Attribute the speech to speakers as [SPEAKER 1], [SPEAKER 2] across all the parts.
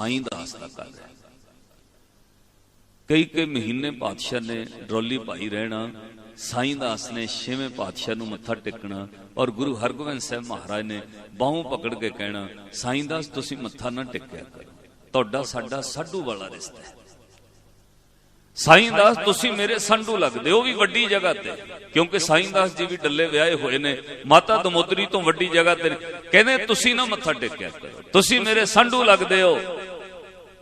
[SPEAKER 1] ਸਾਈਂ ਦਾਸ ਦਾ ਘਰ ਹੈ। ਕਈ ਕਈ ਮਹੀਨੇ ਪਾਤਸ਼ਾਹ ਨੇ ਡਰੋਲੀ ਭਾਈ ਰਹਿਣਾ, ਸਾਈਂ ਦਾਸ ਨੇ ਛੇਵੇਂ ਪਾਤਸ਼ਾਹ ਨੂੰ ਮੱਥਾ ਟੇਕਣਾ ਔਰ ਗੁਰੂ ਹਰਗੋਬਿੰਦ ਸਾਹਿਬ ਮਹਾਰਾਜ ਨੇ ਬਾਹੋਂ ਪਕੜ ਕੇ ਕਹਿਣਾ, ਸਾਈਂ ਦਾਸ ਤੁਸੀਂ ਮੱਥਾ ਨਾ ਟੇਕਿਆ ਕਰੋ। ਤੁਹਾਡਾ ਸਾਡਾ ਸਾਡੂ ਵਾਲਾ ਰਿਸ਼ਤਾ ਹੈ। ਸਾਈਂ ਦਾਸ ਤੁਸੀਂ ਮੇਰੇ ਸੰਡੂ ਲੱਗਦੇ ਹੋ ਵੀ ਵੱਡੀ ਜਗ੍ਹਾ ਤੇ। ਕਿਉਂਕਿ ਸਾਈਂ ਦਾਸ ਜੀ ਵੀ ਡੱਲੇ ਵਿਆਹੇ ਹੋਏ ਨੇ, ਮਾਤਾ ਦਮੋਦਰੀ ਤੋਂ ਵੱਡੀ ਜਗ੍ਹਾ ਤੇ ਕਹਿੰਦੇ, ਤੁਸੀਂ ਨਾ ਮੱਥਾ ਟੇਕਿਆ ਕਰੋ। ਤੁਸੀਂ ਮੇਰੇ ਸੰਡੂ ਲੱਗਦੇ ਹੋ।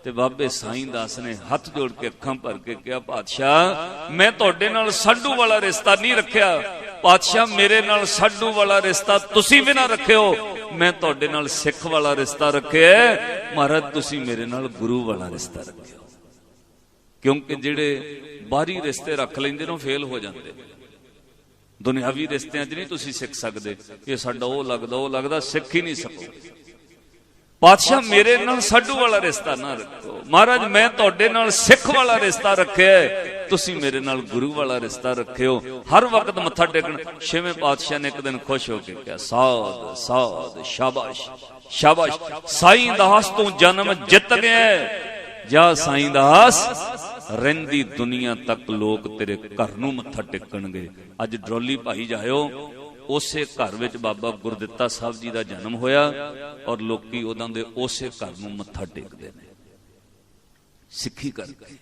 [SPEAKER 1] ਤੇ ਬਾਬੇ ਸਾਈਂ ਦਾਸ ਨੇ ਹੱਥ ਜੋੜ ਕੇ ਅੱਖਾਂ ਭਰ ਕੇ ਕਿਹਾ, ਪਾਤਸ਼ਾਹ, ਮੈਂ ਤੁਹਾਡੇ ਨਾਲ ਸਾਡੂ ਵਾਲਾ ਰਿਸ਼ਤਾ ਨਹੀਂ ਰੱਖਿਆ। ਪਾਤਸ਼ਾਹ, ਮੇਰੇ ਨਾਲ ਸਾਡੂ ਵਾਲਾ ਰਿਸ਼ਤਾ ਤੁਸੀਂ ਵੀ ਨਾ ਰੱਖਿਓ। ਮੈਂ ਤੁਹਾਡੇ ਨਾਲ ਸਿੱਖ ਵਾਲਾ ਰਿਸ਼ਤਾ ਰੱਖਿਆ ਮਹਾਰਾਜ, ਤੁਸੀਂ ਮੇਰੇ ਨਾਲ ਗੁਰੂ ਵਾਲਾ ਰਿਸ਼ਤਾ ਰੱਖਿਓ। ਕਿਉਂਕਿ ਜਿਹੜੇ ਬਾਹਰੀ ਰਿਸ਼ਤੇ ਰੱਖ ਲੈਂਦੇ ਨੇ, ਉਹ ਫੇਲ ਹੋ ਜਾਂਦੇ ਦੁਨਿਆਵੀ ਰਿਸ਼ਤਿਆਂ 'ਚ ਨਹੀਂ ਤੁਸੀਂ ਸਿੱਖ ਸਕਦੇ। ਇਹ ਸਾਡਾ ਉਹ ਲੱਗਦਾ ਉਹ ਲੱਗਦਾ, ਸਿੱਖ ਹੀ ਨਹੀਂ ਸਕੋਗੇ ਪਾਤਸ਼ਾਹ ਮੇਰੇ ਨਾਲ ਸਾਡੂ ਵਾਲਾ ਰਿਸ਼ਤਾ ਨਾ ਰੱਖੋ। ਮਹਾਰਾਜ, ਮੈਂ ਤੁਹਾਡੇ ਨਾਲ ਸਿੱਖ ਵਾਲਾ ਰਿਸ਼ਤਾ ਰੱਖਿਆ ਤੁਸੀਂ ਮੇਰੇ ਨਾਲ ਗੁਰੂ ਵਾਲਾ ਰਿਸ਼ਤਾ ਰੱਖਿਓ। ਹਰ ਵਕਤ ਮੱਥਾ ਟੇਕਣ। ਛੇਵੇਂ ਪਾਤਸ਼ਾਹ ਨੇ ਇੱਕ ਦਿਨ ਖੁਸ਼ ਹੋ ਕੇ ਕਿਹਾ, ਸਾਧ ਸਾਧ, ਸ਼ਾਬਾਸ਼ ਸ਼ਾਬਾਸ਼। ਸਾਈਂ ਦਾਸ ਤੋਂ ਜਨਮ ਜਿੱਤ ਗਿਆ ਹੈ। ਜਾ ਸਾਈਂ ਦਾਸ, ਰਹਿੰਦੀ ਦੁਨੀਆ ਤੱਕ ਲੋਕ ਤੇਰੇ ਘਰ ਨੂੰ ਮੱਥਾ ਟੇਕਣਗੇ। ਅੱਜ ਡਰੋਲੀ ਭਾਈ ਜਾਇਓ ਉਸੇ ਘਰ ਵਿੱਚ ਬਾਬਾ ਗੁਰਦਿੱਤਾ ਸਾਹਿਬ ਜੀ ਦਾ ਜਨਮ ਹੋਇਆ ਔਰ ਲੋਕੀ ਉਹਨਾਂ ਦੇ ਉਸੇ ਘਰ ਨੂੰ ਮੱਥਾ ਟੇਕਦੇ ਨੇ। ਸਿੱਖੀ ਕਰਕੇ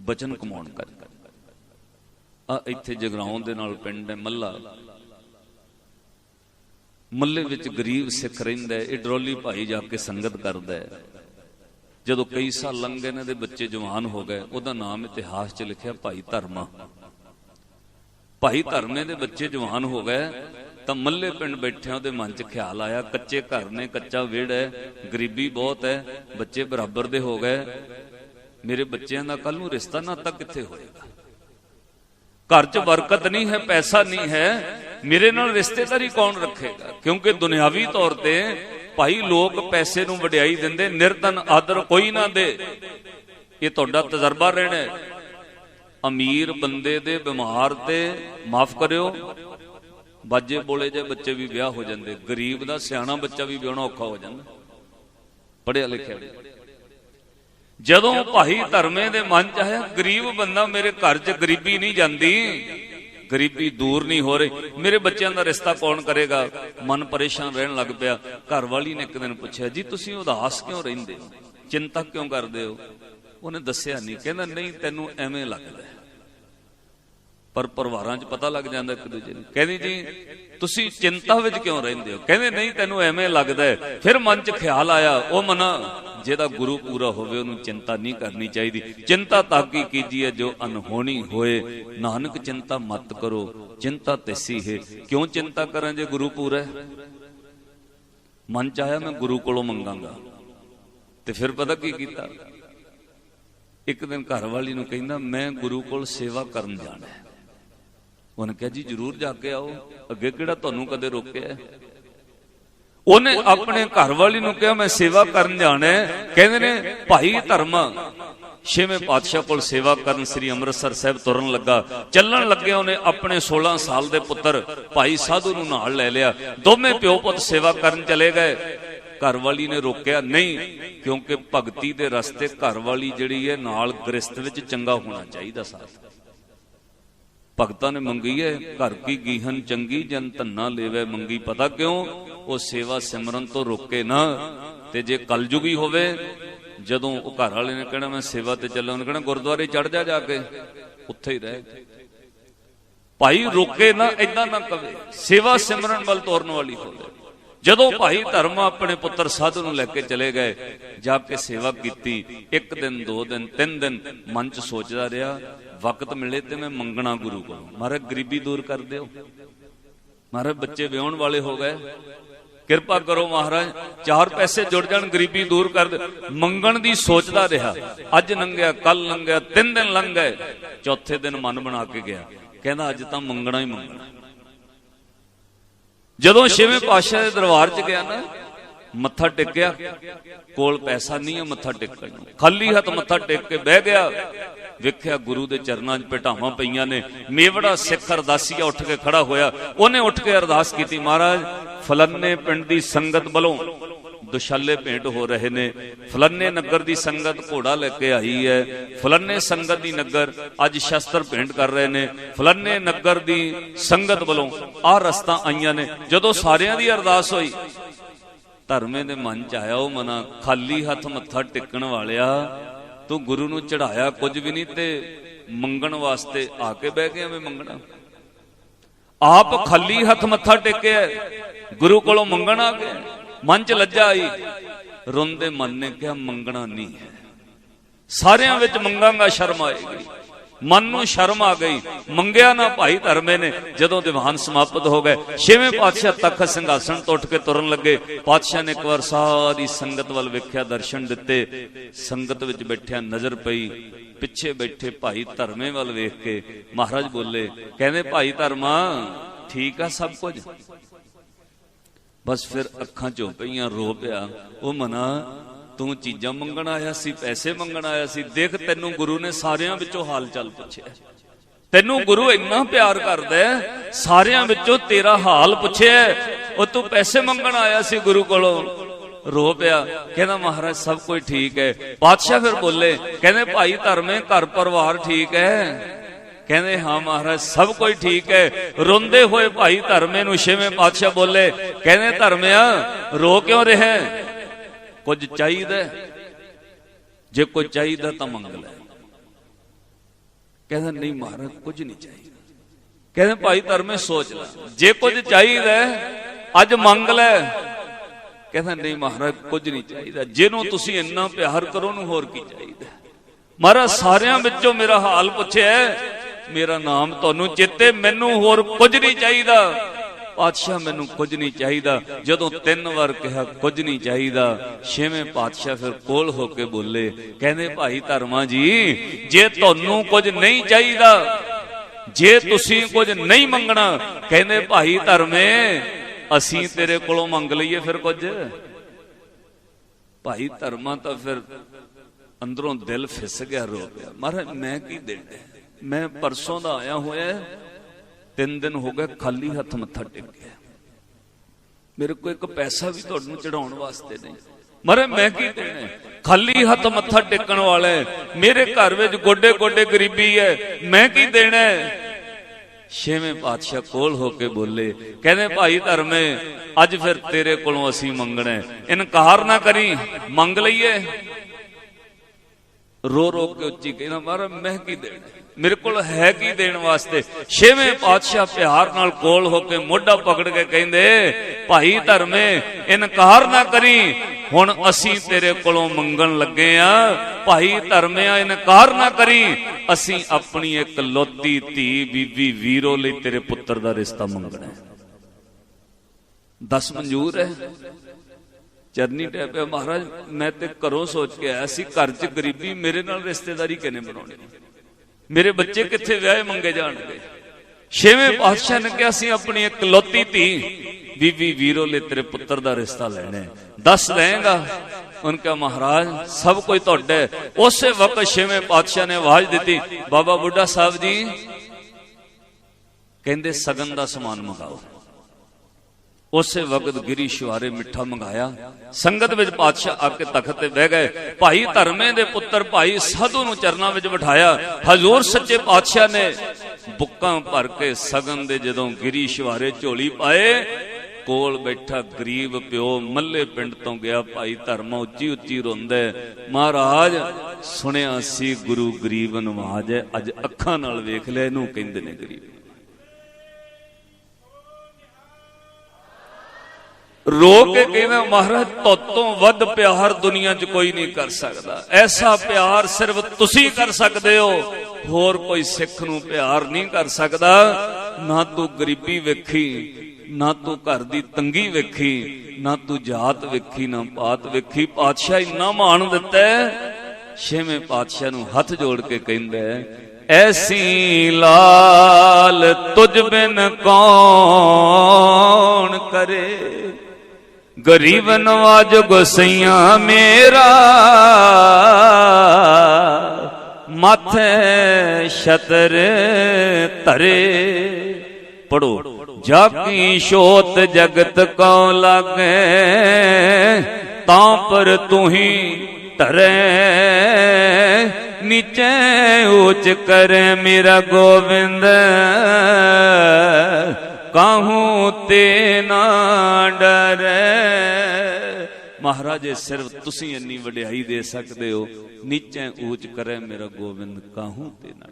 [SPEAKER 1] ਬਚਨ ਕਮਾਉਣ ਕਰਕੇ ਆ ਇੱਥੇ ਜਗਰਾਉਂ ਦੇ ਨਾਲ ਪਿੰਡ ਹੈ, ਮੱਲਾ। ਮੱਲੇ ਵਿੱਚ ਗਰੀਬ ਸਿੱਖ ਰਹਿੰਦਾ ਹੈ, ਇਹ ਡਰੋਲੀ ਭਾਈ ਜਾ ਕੇ ਸੰਗਤ ਕਰਦਾ ਹੈ। ਜਦੋਂ ਕਈ ਸਾਲ ਲੰਘੇ ਨੇ ਦੇ ਬੱਚੇ ਜਵਾਨ ਹੋ ਗਏ, ਉਹਦਾ ਨਾਮ ਇਤਿਹਾਸ 'ਚ ਲਿਖਿਆ ਭਾਈ ਧਰਮਾ। ਭਾਈ ਧਰਮੇ ਦੇ ਬੱਚੇ ਜਵਾਨ ਹੋ ਗਏ ਤਾਂ ਮੱਲੇ ਪਿੰਡ ਬੈਠਿਆਂ ਉਹਦੇ ਮਨ 'ਚ ਖਿਆਲ ਆਇਆ, ਕੱਚੇ ਘਰ ਨੇ, ਕੱਚਾ ਵਿਹੜਾ ਹੈ, ਗਰੀਬੀ ਬਹੁਤ ਹੈ, ਬੱਚੇ ਬਰਾਬਰ ਦੇ ਹੋ ਗਏ। ਮੇਰੇ ਬੱਚਿਆਂ ਦਾ ਕੱਲ ਨੂੰ ਰਿਸ਼ਤਾ ਨਾਤਾ ਕਿੱਥੇ ਹੋਏਗਾ? ਘਰ 'ਚ ਬਰਕਤ ਨਹੀਂ ਹੈ, ਪੈਸਾ ਨਹੀਂ ਹੈ, ਮੇਰੇ ਨਾਲ ਰਿਸ਼ਤੇਦਾਰੀ ਕੌਣ ਰੱਖੇਗਾ? ਕਿਉਂਕਿ ਦੁਨਿਆਵੀ ਤੌਰ ਤੇ ਭਾਈ ਲੋਕ ਪੈਸੇ ਨੂੰ ਵਡਿਆਈ ਦਿੰਦੇ, ਨਿਰਧਨ ਆਦਰ ਕੋਈ ਨਾ ਦੇ। ਇਹ ਤੁਹਾਡਾ ਤਜਰਬਾ ਰਹਿਣਾ ਅਮੀਰ ਬੰਦੇ ਦੇ ਬਿਮਾਰ ਤੇ ਮਾਫ ਕਰਿਓ। ਬਾਜੇ ਬੋਲੇ ਜੇ ਬੱਚੇ ਵੀ ਵਿਆਹ ਹੋ ਜਾਂਦੇ, ਗਰੀਬ ਦਾ ਸਿਆਣਾ ਬੱਚਾ ਵੀ ਵਿਆਹਣਾ ਔਖਾ ਹੋ ਜਾਂਦਾ। ਪੜਿਆ ਲਿਖਿਆ ਜਦੋਂ ਭਾਈ ਧਰਮੇ ਦੇ ਮਨ ਚ ਆਇਆ, ਗਰੀਬ ਬੰਦਾ ਮੇਰੇ ਘਰ 'ਚ ਗਰੀਬੀ ਨਹੀਂ ਜਾਂਦੀ, ਗਰੀਬੀ ਦੂਰ ਨਹੀਂ ਹੋ ਰਹੀ। ਮੇਰੇ ਬੱਚਿਆਂ ਦਾ ਰਿਸ਼ਤਾ ਕੌਣ ਕਰੇਗਾ? ਮਨ ਪਰੇਸ਼ਾਨ ਰਹਿਣ ਲੱਗ ਪਿਆ। ਘਰ ਵਾਲੀ ਨੇ ਇੱਕ ਦਿਨ ਪੁੱਛਿਆ, ਜੀ, ਤੁਸੀਂ ਉਦਾਸ ਕਿਉਂ ਰਹਿੰਦੇ ਹੋ? ਚਿੰਤਾ ਕਿਉਂ ਕਰਦੇ ਹੋ? ਉਹਨੇ ਦੱਸਿਆ ਨਹੀਂ, ਕਹਿੰਦਾ, ਨਹੀਂ, ਤੈਨੂੰ ਐਵੇਂ ਲੱਗਦਾ ਪਰ ਪਰਿਵਾਰਾਂ 'ਚ ਪਤਾ ਲੱਗ ਜਾਂਦਾ ਇੱਕ ਦੂਜੇ ਨੂੰ। ਕਹਿੰਦੀ ਜੀ, ਤੁਸੀਂ ਚਿੰਤਾ ਵਿੱਚ ਕਿਉਂ ਰਹਿੰਦੇ ਹੋ? ਕਹਿੰਦੇ, ਨਹੀਂ, ਤੈਨੂੰ ਐਵੇਂ ਲੱਗਦਾ ਹੈ। ਫਿਰ ਮਨ 'ਚ ਖਿਆਲ ਆਇਆ, ਉਹ ਮਨਾ, ਜਿਹਦਾ ਗੁਰੂ ਪੂਰਾ ਹੋਵੇ, ਉਹਨੂੰ ਚਿੰਤਾ ਨਹੀਂ ਕਰਨੀ ਚਾਹੀਦੀ। ਚਿੰਤਾ ਤਾਂ ਕੀ ਕੀਜੀਏ ਜੋ ਅਨਹੋਣੀ ਹੋਏ। ਨਾਨਕ, ਚਿੰਤਾ ਮਤ ਕਰੋ। ਚਿੰਤਾ ਤੈਸੀ ਹੈ ਕਿਉਂ ਚਿੰਤਾ ਕਰਾਂ ਜੇ ਗੁਰੂ ਪੂਰਾ ਹੈ? ਮਨ ਚ ਆਇਆ, ਮੈਂ ਗੁਰੂ ਕੋਲੋਂ ਮੰਗਾਂਗਾ। ਤੇ ਫਿਰ ਪਤਾ ਕੀ ਕੀਤਾ? ਇੱਕ ਦਿਨ ਘਰ ਵਾਲੀ ਨੂੰ ਕਹਿੰਦਾ, ਮੈਂ ਗੁਰੂ ਕੋਲ ਸੇਵਾ ਕਰਨ ਜਾਣਾ ਹੈ। ਉਹਨੇ ਕਿਹਾ, ਜੀ, ਜਰੂਰ ਜਾ ਕੇ ਆਓ। ਅੱਗੇ ਕਿਹੜਾ ਤੁਹਾਨੂੰ ਕਦੇ ਰੋਕਿਆ ਉਹਨੇ ਆਪਣੇ ਘਰ ਵਾਲੀ ਨੂੰ ਕਿਹਾ, ਮੈਂ ਸੇਵਾ ਕਰਨ ਜਾਣਾ ਕਹਿੰਦੇ ਨੇ, ਭਾਈ ਧਰਮ, ਛੇਵੇਂ ਪਾਤਸ਼ਾਹ ਕੋਲ ਸੇਵਾ ਕਰਨ ਸ੍ਰੀ ਅੰਮ੍ਰਿਤਸਰ ਸਾਹਿਬ ਤੁਰਨ ਲੱਗਾ। ਚੱਲਣ ਲੱਗਿਆ ਉਹਨੇ ਆਪਣੇ 16 ਸਾਲ ਦੇ ਪੁੱਤਰ ਭਾਈ ਸਾਧੂ ਨੂੰ ਨਾਲ ਲੈ ਲਿਆ। ਦੋਵੇਂ ਪਿਓ ਪੁੱਤ ਸੇਵਾ ਕਰਨ ਚਲੇ ਗਏ। ਘਰ ਵਾਲੀ ਨੇ ਰੋਕਿਆ, ਨਹੀਂ, ਕਿਉਂਕਿ ਭਗਤੀ ਦੇ ਰਸਤੇ ਘਰ ਵਾਲੀ ਜਿਹੜੀ ਹੈ ਨਾਲ ਗ੍ਰਸਤ ਵਿੱਚ ਚੰਗਾ ਹੋਣਾ ਚਾਹੀਦਾ ਸਾਥ। ਭਗਤਾਂ ਨੇ ਮੰਗੀ ਹੈ ਘਰ ਕੀ ਗੀਹਨ ਚੰਗੀ ਜਨ ਧੰਨਾ ਲੈਵੇ, ਮੰਗੀ ਪਤਾ ਕਿਉਂ? ਉਹ ਸੇਵਾ ਸਿਮਰਨ ਤੋਂ ਰੋਕੇ ਨਾ, ਤੇ ਜੇ ਕਲਯੁਗੀ ਹੋਵੇ, ਜਦੋਂ ਉਹ ਘਰ ਵਾਲੇ ਨੇ ਕਹਿਣਾ, ਮੈਂ ਸੇਵਾ ਤੇ ਚੱਲਾਂ ਉਹਨੇ ਕਹਿਣਾ, ਗੁਰਦੁਆਰੇ ਚੜ ਜਾ ਜਾ ਕੇ, ਉੱਥੇ ਹੀ ਰਹਿ ਭਾਈ ਰੋਕੇ ਨਾ ਐਦਾਂ ਨਾ ਕਵੇ, ਸੇਵਾ ਸਿਮਰਨ ਵੱਲ ਤੋਰਨ ਵਾਲੀ ਹੋਵੇ। ਜਦੋਂ ਭਾਈ ਧਰਮ ਆਪਣੇ ਪੁੱਤਰ ਸਾਧੂ ਨੂੰ ਲੈ ਕੇ ਚਲੇ ਗਏ ਜਾ ਕੇ ਸੇਵਾ ਕੀਤੀ, ਇੱਕ ਦਿਨ, ਦੋ ਦਿਨ, ਤਿੰਨ ਦਿਨ ਮਨ ਚ ਸੋਚਦਾ ਰਿਹਾ, ਵਕਤ ਮਿਲੇ ਤੇ ਮੈਂ ਮੰਗਣਾ ਗੁਰੂ ਕੋਲੋਂ। ਮਹਾਰਾਜ, ਗਰੀਬੀ ਦੂਰ ਕਰ ਦਿਓ। ਮਹਾਰਾਜ, ਬੱਚੇ ਵਿਆਹਣ ਵਾਲੇ ਹੋ ਗਏ। ਕਿਰਪਾ ਕਰੋ ਮਹਾਰਾਜ, ਚਾਰ ਪੈਸੇ ਜੁੜ ਜਾਣ, ਗਰੀਬੀ ਦੂਰ ਕਰ ਦੇ ਮੰਗਣ ਦੀ ਸੋਚਦਾ ਰਿਹਾ। ਅੱਜ ਲੰਘਿਆ ਕੱਲ ਲੰਘਿਆ, ਤਿੰਨ ਦਿਨ ਲੰਘ ਗਏ। ਚੌਥੇ ਦਿਨ ਮਨ ਬਣਾ ਕੇ ਗਿਆ। ਕਹਿੰਦਾ, ਅੱਜ ਤਾਂ ਮੰਗਣਾ ਹੀ ਮੰਗਣਾ। ਜਦੋਂ ਛੇਵੇਂ ਪਾਤਸ਼ਾਹ ਦੇ ਦਰਬਾਰ 'ਚ ਗਿਆ ਨਾ, ਮੱਥਾ ਟੇਕਿਆ, ਕੋਲ ਪੈਸਾ ਨਹੀਂ ਹੈ ਮੱਥਾ ਟੇਕਣ ਨੂੰ। ਖਾਲੀ ਹੱਥ ਮੱਥਾ ਟੇਕ ਕੇ ਬਹਿ ਗਿਆ, ਵੇਖਿਆ ਗੁਰੂ ਦੇ ਚਰਨਾਂ 'ਚ ਪਟਾਵਾਂ ਪਈਆਂ ਨੇ। ਮੇਵੜਾ ਸਿੱਖ ਅਰਦਾਸੀਆ ਉੱਠ ਕੇ ਖੜਾ ਹੋਇਆ। ਉਹਨੇ ਉੱਠ ਕੇ ਅਰਦਾਸ ਕੀਤੀ, ਮਹਾਰਾਜ ਫਲੰਨੇ ਪਿੰਡ ਦੀ ਸੰਗਤ ਵੱਲੋਂ ਦੁਸ਼ਾਲੇ ਭੇਂਟ ਹੋ ਰਹੇ ਨੇ। ਫਲੰਨੇ ਨਗਰ ਦੀ ਸੰਗਤ ਘੋੜਾ ਲੈ ਕੇ ਆਈ ਹੈ। ਫਲੰਨੇ ਸੰਗਤ ਦੀ ਨਗਰ ਅੱਜ ਸ਼ਸਤਰ ਭੇਂਟ ਕਰ ਰਹੇ ਨੇ। ਫਲੰਨੇ ਨਗਰ ਦੀ ਸੰਗਤ ਵੱਲੋਂ ਆਹ ਰਸਤਾ ਆਈਆਂ ਨੇ। ਜਦੋਂ ਸਾਰਿਆਂ ਦੀ ਅਰਦਾਸ ਹੋਈ, ਧਰਮੇ ਦੇ ਮਨ ਚ ਆਇਆ ਉਹ ਮਨਾ, ਖਾਲੀ ਹੱਥ ਮੱਥਾ ਟੇਕਣ ਵਾਲਿਆ, ਤੂੰ ਗੁਰੂ ਨੂੰ ਚੜਾਇਆ ਕੁਝ ਵੀ ਨਹੀਂ ਤੇ ਮੰਗਣ ਵਾਸਤੇ ਆ ਕੇ ਬਹਿ ਗਿਆ ਮੈਂ ਮੰਗਣਾ। ਆਪ ਖਾਲੀ ਹੱਥ ਮੱਥਾ ਟੇਕਿਆ, ਗੁਰੂ ਕੋਲੋਂ ਮੰਗਣ ਆ ਗਿਆ। ਮਨ ਚ ਲੱਜਾ ਆਈ। ਰੋਂਦੇ ਮਨ ਨੇ ਕਿਹਾ, ਮੰਗਣਾ ਨਹੀਂ ਹੈ। ਸਾਰਿਆਂ ਵਿੱਚ ਮੰਗਾਂਗਾ, ਸ਼ਰਮ ਆਏਗੀ। ਮਨ ਨੂੰ ਸ਼ਰਮ ਆ ਗਈ। ਮੰਗਿਆ ਨਾ ਭਾਈ ਧਰਮੇ ਨੇ। ਜਦੋਂ ਦੀਵਾਨ ਸਮਾਪਤ ਹੋ ਗਏ, ਛੇਵੇਂ ਪਾਤਸ਼ਾਹ ਤਖਤ ਸਿੰਘਾਸਣ ਤੋਂ ਉੱਠ ਕੇ ਤੁਰਨ ਲੱਗੇ। ਪਾਤਸ਼ਾਹ ਨੇ ਇੱਕ ਵਾਰ ਸਾਰੀ ਸੰਗਤ ਵੱਲ ਵੇਖਿਆ, ਦਰਸ਼ਨ ਦਿੱਤੇ। ਸੰਗਤ ਵਿੱਚ ਬੈਠਿਆ ਨਜ਼ਰ ਪਈ। ਪਿੱਛੇ ਬੈਠੇ ਭਾਈ ਧਰਮੇ ਵੱਲ ਵੇਖ ਕੇ ਮਹਾਰਾਜ ਬੋਲੇ, ਕਹਿੰਦੇ, ਭਾਈ ਧਰਮਾ, ਠੀਕ ਆ ਸਭ ਕੁਝ? ਬਸ ਫਿਰ ਅੱਖਾਂ ਚੋਂ ਪਈਆਂ ਰੋ ਪਿਆ। ਉਹ ਮਨਾ, ਤੂੰ ਚੀਜ਼ਾਂ ਮੰਗਣ ਆਇਆ ਸੀ, ਪੈਸੇ ਮੰਗਣ ਆਇਆ ਸੀ। ਦੇਖ ਤੈਨੂੰ ਗੁਰੂ ਨੇ ਸਾਰਿਆਂ ਵਿੱਚੋਂ ਹਾਲ ਚਾਲ ਪੁੱਛਿਆ। ਤੈਨੂੰ ਗੁਰੂ ਇੰਨਾ ਪਿਆਰ ਕਰਦਾ ਸਾਰਿਆਂ ਵਿੱਚੋਂ ਤੇਰਾ ਹਾਲ ਪੁੱਛਿਆ ਉਹ ਤੂੰ ਪੈਸੇ ਮੰਗਣ ਆਇਆ ਸੀ ਗੁਰੂ ਕੋਲੋਂ। ਰੋ ਪਿਆ। ਕਹਿੰਦਾ, ਮਹਾਰਾਜ, ਸਭ ਕੁਝ ਠੀਕ ਹੈ। ਪਾਤਸ਼ਾਹ ਫਿਰ ਬੋਲੇ, ਕਹਿੰਦੇ, ਭਾਈ ਧਰਮੇ ਘਰ ਪਰਿਵਾਰ ਠੀਕ ਹੈ। ਕਹਿੰਦੇ, ਹਾਂ ਮਹਾਰਾਜ, ਸਭ ਕੁਝ ਠੀਕ ਹੈ। ਰੋਂਦੇ ਹੋਏ ਭਾਈ ਧਰਮੇ ਨੂੰ ਛੇਵੇਂ ਪਾਤਸ਼ਾਹ ਬੋਲੇ, ਕਹਿੰਦੇ ਧਰਮਿਆ, ਰੋ ਕਿਉਂ ਰਿਹਾ ਹੈ? ਕੁਝ ਚਾਹੀਦਾ ਜੇ ਕੁਝ ਚਾਹੀਦਾ ਤਾਂ ਮੰਗ ਲੈ। ਕਹਿੰਦਾ, ਨਹੀਂ ਮਹਾਰਾਜ, ਕੁਝ ਨਹੀਂ ਚਾਹੀਦਾ। ਕਹਿੰਦੇ, ਭਾਈ ਧਰਮੇ, ਸੋਚ ਲੈ। ਜੇ ਕੁਝ ਚਾਹੀਦਾ ਅੱਜ ਮੰਗ ਲੈ। ਕਹਿੰਦਾ, ਨਹੀਂ ਮਹਾਰਾਜ, ਕੁਝ ਨਹੀਂ ਚਾਹੀਦਾ। ਜਿਹਨੂੰ ਤੁਸੀਂ ਇੰਨਾ ਪਿਆਰ ਕਰੋ ਉਹਨੂੰ ਹੋਰ ਕੀ ਚਾਹੀਦਾ ਮਹਾਰਾਜ, ਸਾਰਿਆਂ ਵਿੱਚੋਂ ਮੇਰਾ ਹਾਲ ਪੁੱਛਿਆ ਮੇਰਾ ਨਾਮ ਤੁਹਾਨੂੰ ਚੇਤੇ, ਮੈਨੂੰ ਹੋਰ ਕੁਝ ਨਹੀਂ ਚਾਹੀਦਾ। ਪਾਤਸ਼ਾਹ ਮੈਨੂੰ ਕੁਝ ਨਹੀਂ ਚਾਹੀਦਾ। ਜਦੋਂ ਤਿੰਨ ਵਾਰ ਕਿਹਾ ਕੁਝ ਨਹੀਂ ਚਾਹੀਦਾ, ਛੇਵੇਂ ਪਾਤਸ਼ਾਹ ਫਿਰ ਕੋਲ ਹੋ ਕੇ ਬੋਲੇ, ਕਹਿੰਦੇ, ਭਾਈ ਧਰਮਾ ਜੀ, ਜੇ ਤੁਹਾਨੂੰ ਕੁਝ ਨਹੀਂ ਚਾਹੀਦਾ, ਜੇ ਤੁਸੀਂ ਕੁਝ ਨਹੀਂ ਮੰਗਣਾ, ਕਹਿੰਦੇ, ਭਾਈ ਧਰਮੇ, ਅਸੀਂ ਤੇਰੇ ਕੋਲੋਂ ਮੰਗ ਲਈਏ ਫਿਰ ਕੁਝ। ਭਾਈ ਧਰਮਾ ਤਾਂ ਫਿਰ ਅੰਦਰੋਂ ਦਿਲ ਫਿਸ ਗਿਆ, ਰੋ ਪਿਆ। ਮਹਾਰਾਜ, ਮੈਂ ਕੀ ਦੇਣਾ? ਮੈਂ ਪਰਸੋਂ ਦਾ ਆਇਆ ਹੋਇਆ ਤਿੰਨ ਦਿਨ ਹੋ ਗਏ ਖਾਲੀ ਹੱਥ ਮੱਥਾ ਟੇਕਿਆ ਮੇਰੇ ਕੋਲ ਇੱਕ ਪੈਸਾ ਵੀ ਤੁਹਾਨੂੰ ਚੜਾਉਣ ਵਾਸਤੇ ਨਹੀਂ। ਮਰੇ, ਮੈਂ ਕੀ ਦੇਣਾ ਖਾਲੀ ਹੱਥ ਮੱਥਾ ਟੇਕਣ ਵਾਲਾ ਮੇਰੇ ਘਰ ਵਿੱਚ ਗੋਡੇ ਗੋਡੇ ਗਰੀਬੀ ਹੈ, ਮੈਂ ਕੀ ਦੇਣਾ ਛੇਵੇਂ ਪਾਤਸ਼ਾਹ ਕੋਲ ਹੋ ਕੇ ਬੋਲੇ, ਕਹਿੰਦੇ, ਭਾਈ ਧਰਮੇ, ਅੱਜ ਫਿਰ ਤੇਰੇ ਕੋਲੋਂ ਅਸੀਂ ਮੰਗਣਾ ਇਨਕਾਰ ਨਾ ਕਰੀ, ਮੰਗ ਲਈਏ। ਰੋ ਰੋ ਕੇ ਉੱਚੀ ਕਹਿੰਦਾ ਮਹਾਰਾਜ, ਮੈਂ ਕੀ ਦੇਣਾ? ਮੇਰੇ ਕੋਲ ਹੈ ਕੀ ਦੇਣ ਵਾਸਤੇ? ਛੇਵੇਂ ਪਾਤਸ਼ਾਹ ਪਿਆਰ ਨਾਲ ਕੋਲ ਹੋ ਕੇ ਮੋਢਾ ਪਕੜ ਕੇ ਕਹਿੰਦੇ, ਭਾਈ ਧਰਮੇ, ਇਨਕਾਰ ਨਾ ਕਰੀ। ਹੁਣ ਅਸੀਂ ਤੇਰੇ ਕੋਲੋਂ ਮੰਗਣ ਲੱਗੇ ਆ। ਭਾਈ ਧਰਮਿਆ ਇਨਕਾਰ ਨਾ ਕਰੀ। ਅਸੀਂ ਆਪਣੀ ਇੱਕ ਲੋਤੀ ਧੀ ਬੀਬੀ ਵੀਰੋ ਲਈ ਤੇਰੇ ਪੁੱਤਰ ਦਾ ਰਿਸ਼ਤਾ ਮੰਗਣਾ ਹੈ। ਦਸ ਮਨਜ਼ੂਰ ਹੈ? ਚਰਨੀ ਟੈ ਪਿਆ। ਮਹਾਰਾਜ, ਮੈਂ ਤੇ ਘਰੋਂ ਸੋਚ ਕੇ ਆਇਆ ਸੀ, ਘਰ 'ਚ ਗਰੀਬੀ ਮੇਰੇ ਨਾਲ ਰਿਸ਼ਤੇਦਾਰੀ ਕਿਨੇ ਬਣਾਉਣੀ? ਮੇਰੇ ਬੱਚੇ ਕਿੱਥੇ ਵਿਆਹੇ ਮੰਗੇ ਜਾਣਗੇ? ਛੇਵੇਂ ਪਾਤਸ਼ਾਹ ਨੇ ਕਿਹਾ ਸੀ, ਆਪਣੀ ਇਕਲੌਤੀ ਧੀ। ਬੀਬੀ ਵੀਰੋ ਲਈ ਤੇਰੇ ਪੁੱਤਰ ਦਾ ਰਿਸ਼ਤਾ ਲੈਣਾ ਹੈ। ਦੱਸ ਦੇਗਾ ਉਹਨਾਂ ਕਿਹਾ, ਮਹਾਰਾਜ, ਸਭ ਕੁਝ ਤੁਹਾਡਾ ਉਸੇ ਵਕਤ ਛੇਵੇਂ ਪਾਤਸ਼ਾਹ ਨੇ ਆਵਾਜ਼ ਦਿੱਤੀ, ਬਾਬਾ ਬੁੱਢਾ ਸਾਹਿਬ ਜੀ, ਕਹਿੰਦੇ, ਸਗਨ ਦਾ ਸਮਾਨ ਮੰਗਾਓ। ਉਸੇ ਵਕਤ ਗਿਰੀ ਸ਼ਵਾਰੇ ਮਿੱਠਾ ਮੰਗਾਇਆ। ਸੰਗਤ ਵਿੱਚ ਪਾਤਸ਼ਾਹ ਆ ਕੇ ਤਖਤ ਤੇ ਬਹਿ ਗਏ। ਭਾਈ ਧਰਮੇ ਦੇ ਪੁੱਤਰ ਭਾਈ ਸਾਧੂ ਨੂੰ ਚਰਨਾਂ ਵਿੱਚ ਬਿਠਾਇਆ। ਹਜ਼ੂਰ ਸੱਚੇ ਪਾਤਸ਼ਾਹ ਨੇ ਬੁੱਕਾਂ ਭਰ ਕੇ ਸਗਨ ਦੇ ਜਦੋਂ ਗਿਰੀ ਸ਼ਵਾਰੇ ਝੋਲੀ ਪਾਏ, ਕੋਲ ਬੈਠਾ ਗਰੀਬ ਪਿਓ ਮੱਲੇ ਪਿੰਡ ਤੋਂ ਗਿਆ। ਭਾਈ ਧਰਮ ਉੱਚੀ ਉੱਚੀ ਰੋਂਦਾ ਮਹਾਰਾਜ, ਸੁਣਿਆ ਸੀ ਗੁਰੂ ਗਰੀਬ ਨਵਾਜ ਹੈ, ਅੱਜ ਅੱਖਾਂ ਨਾਲ ਵੇਖ ਲਿਆ, ਇਹਨੂੰ ਕਹਿੰਦੇ ਨੇ ਗਰੀਬ। ਰੋ ਕੇ ਕਹਿੰਦਾ ਮਹਾਰਾਜ ਤੋਂ ਵੱਧ ਪਿਆਰ ਦੁਨੀਆ 'ਚ ਕੋਈ ਨਹੀਂ ਕਰ ਸਕਦਾ। ਐਸਾ ਪਿਆਰ ਸਿਰਫ ਤੁਸੀਂ ਕਰ ਸਕਦੇ ਹੋ। ਹੋਰ ਕੋਈ ਸਿੱਖ ਨੂੰ ਪਿਆਰ ਨਹੀਂ ਕਰ ਸਕਦਾ। ਨਾ ਤੂੰ ਗਰੀਬੀ ਵੇਖੀ, ਨਾ ਤੂੰ ਘਰ ਦੀ ਤੰਗੀ ਵੇਖੀ, ਨਾ ਤੂੰ ਜਾਤ ਵੇਖੀ, ਨਾ ਪਾਤ ਵੇਖੀ। ਪਾਤਸ਼ਾਹ ਇੰਨਾ ਮਾਣ ਦਿੱਤਾ ਛੇਵੇਂ ਪਾਤਸ਼ਾਹ ਨੂੰ ਹੱਥ ਜੋੜ ਕੇ ਕਹਿੰਦਾ ਐਸੀ ਲਾਲ ਤੁਝ ਬਿਨ ਕੌਣ ਕਰੇ? ਗਰੀਬ ਨਵਾਜ ਗੁਸਈਆ ਮੇਰਾ। ਮਾਥੇ ਛਤਰ ਧਰੇ। ਪੜੋ ਜਾ ਕੀ ਸ਼ੋਤ ਜਗਤ ਕੋ ਲਾਗੇ, ਤਾਂ ਪਰ ਤੂੰ ਹੀ ਧਰੇ। ਨੀਚੇ ਉੱਚ ਕਰੇ ਮੇਰਾ ਗੋਬਿੰਦ ਕਾਹੂ ਤੇ ਨਾ ਡਰੇ। ਮਹਾਰਾਜੇ, ਸਿਰਫ ਤੁਸੀਂ ਇੰਨੀ ਵਡਿਆਈ ਦੇ ਸਕਦੇ ਹੋ। ਨੀਚੇ ਊਚ ਕਰੇ ਮੇਰਾ ਗੋਬਿੰਦ, ਕਾਹੂ ਤੇ ਨਾ